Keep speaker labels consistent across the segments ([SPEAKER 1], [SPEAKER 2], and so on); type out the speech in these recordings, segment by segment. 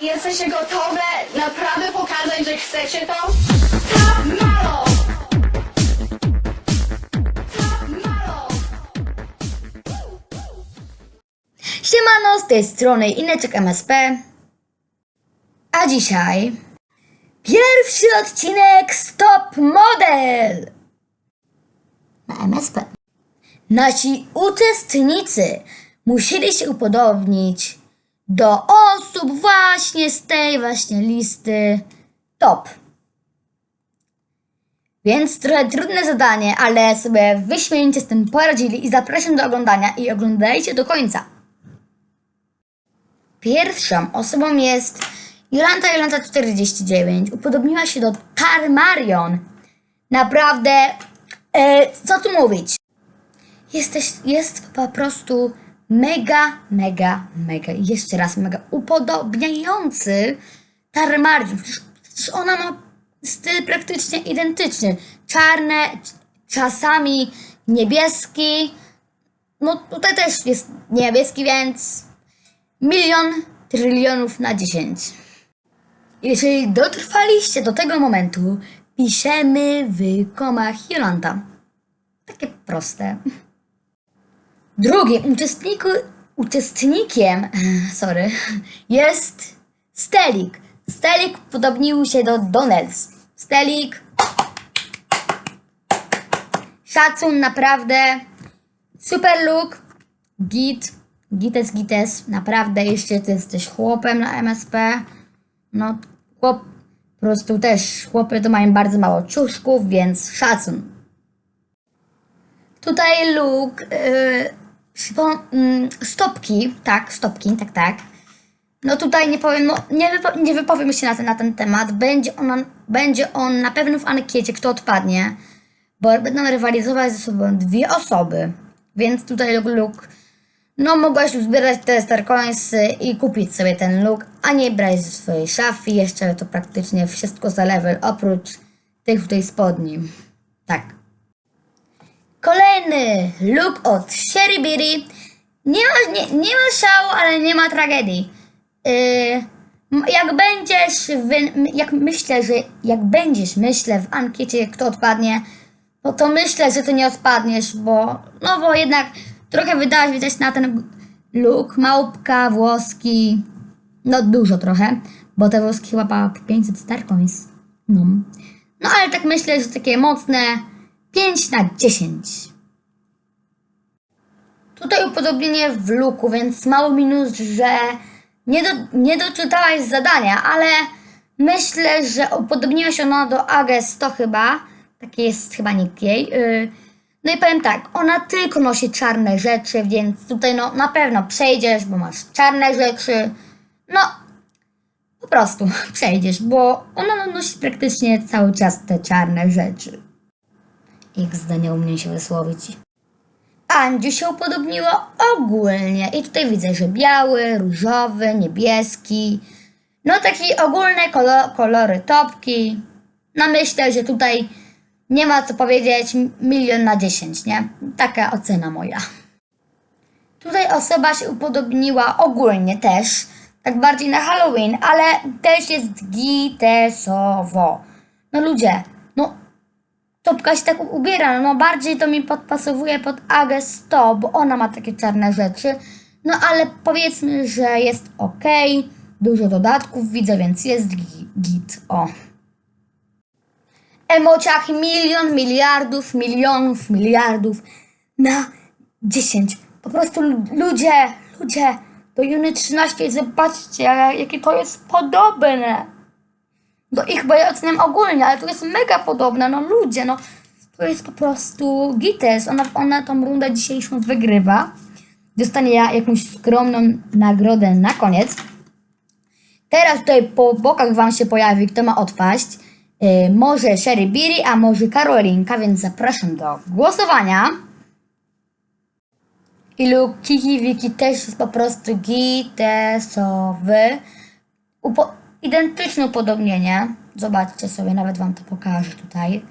[SPEAKER 1] Jesteście gotowe naprawdę pokazać, że chcecie to? Top model! Top model!
[SPEAKER 2] Siemano, z tej strony Ineczek MSP. A dzisiaj pierwszy odcinek Stop Model na MSP. Nasi uczestnicy musieli się upodobnić do osób właśnie z tej właśnie listy top. Więc trochę trudne zadanie, ale sobie wyśmienicie z tym poradzili i zapraszam do oglądania i oglądajcie do końca. Pierwszą osobą jest Jolanta Jolanta 49. Upodobniła się do Tarmarion. Naprawdę, e, co tu mówić? Jesteś, jest po prostu mega, mega, mega, jeszcze raz mega upodobniający Tarmarion. Przecież, ona ma styl praktycznie identyczny. Czarne, czasami niebieski. No tutaj też jest niebieski, więc milion trylionów na 10. Jeżeli dotrwaliście do tego momentu, piszemy w komach Jolanta. Takie proste. Drugim uczestniku, uczestnikiem sorry, jest Stelik. Stelik podobnił się do Donels. Stelik. Szacun naprawdę. Super look. Git. Gites, gites. Naprawdę, jeszcze ty jesteś chłopem na MSP. No, chłop. Po prostu też chłopy to mają bardzo mało ciuszków, więc szacun. Tutaj look. Yy, mm, stopki. Tak, stopki, tak, tak. No tutaj nie powiem, no nie, wypo, nie wypowiem się na ten, na ten temat. Będzie on, będzie on na pewno w ankiecie, kto odpadnie, bo będą rywalizować ze sobą dwie osoby. Więc tutaj look, look no mogłaś zbierać te Starcoinsy i kupić sobie ten look, a nie brać ze swojej szafy. Jeszcze to praktycznie wszystko za level, oprócz tych tutaj spodni. Tak. Kolejny look od Sherry Beery. Nie ma, nie, nie ma szału, ale nie ma tragedii. Yy, jak będziesz, jak myślę, że jak będziesz, myślę w ankiecie, kto odpadnie, no to myślę, że ty nie odpadniesz, bo, no bo jednak trochę wydałaś widać na ten look, małpka, włoski, no dużo trochę, bo te włoski chyba ma 500 Starcoins, no. No ale tak myślę, że takie mocne 5 na 10. Tutaj upodobnienie w luku, więc mały minus, że nie, do, nie doczytałaś zadania, ale myślę, że upodobniłaś ona do Ages to chyba. Taki jest chyba nick jej. Yy, no i powiem tak, ona tylko nosi czarne rzeczy, więc tutaj no na pewno przejdziesz, bo masz czarne rzeczy. No, po prostu przejdziesz, bo ona no, nosi praktycznie cały czas te czarne rzeczy. Ich zdania umiem się wysłowić. Andziu się upodobniło ogólnie. I tutaj widzę, że biały, różowy, niebieski. No takie ogólne kolo- kolory topki. No myślę, że tutaj nie ma co powiedzieć milion na dziesięć, nie? Taka ocena moja. Tutaj osoba się upodobniła ogólnie też, tak bardziej na Halloween, ale też jest gitesowo. No ludzie, Topka się tak ubiera, no bardziej to mi podpasowuje pod Agę 100, bo ona ma takie czarne rzeczy. No ale powiedzmy, że jest ok, dużo dodatków widzę, więc jest gi- git, o. Emociach milion, miliardów, milionów, miliardów na 10. Po prostu lu- ludzie, ludzie, do Juny 13 zobaczcie, jakie to jest podobne do ich, bo ja oceniam ogólnie, ale to jest mega podobne, no ludzie, no to jest po prostu gites, ona, ona tą rundę dzisiejszą wygrywa, dostanie ja jakąś skromną nagrodę na koniec. Teraz tutaj po bokach wam się pojawi, kto ma odpaść, yy, może Sherry Biri, a może Karolinka, więc zapraszam do głosowania. I Kiki Wiki też jest po prostu gitesowy. Upo- identyczne upodobnienie. Zobaczcie sobie, nawet wam to pokażę tutaj.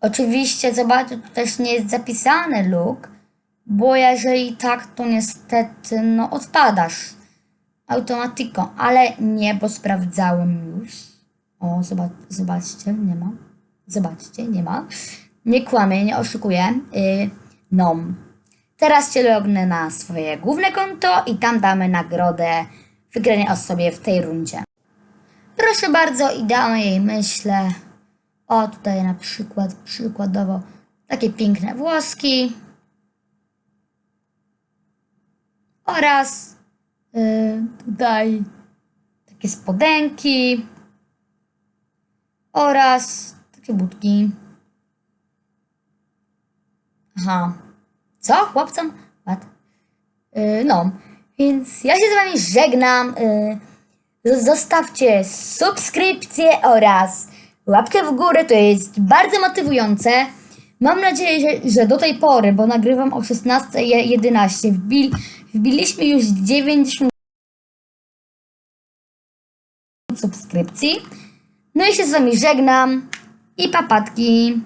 [SPEAKER 2] Oczywiście, zobaczcie, tu też nie jest zapisany look, bo jeżeli tak, to niestety, no odpadasz. automatyką, ale nie, bo sprawdzałem już. O, zobacz, zobaczcie, nie ma. Zobaczcie, nie ma. Nie kłamię, nie oszukuję. Yy, no. Teraz cię lognę na swoje główne konto i tam damy nagrodę wygranej osobie w tej rundzie. Proszę bardzo i damy jej, myślę, o tutaj na przykład, przykładowo, takie piękne włoski oraz y, tutaj takie spodenki oraz takie budki. Aha. Co? Chłopcom? What? Yy, no, więc ja się z wami żegnam. Yy, zostawcie subskrypcję oraz łapkę w górę, to jest bardzo motywujące. Mam nadzieję, że, do tej pory, bo nagrywam o 16.11, wbil, wbiliśmy już 90 subskrypcji. No i się z wami żegnam i papatki.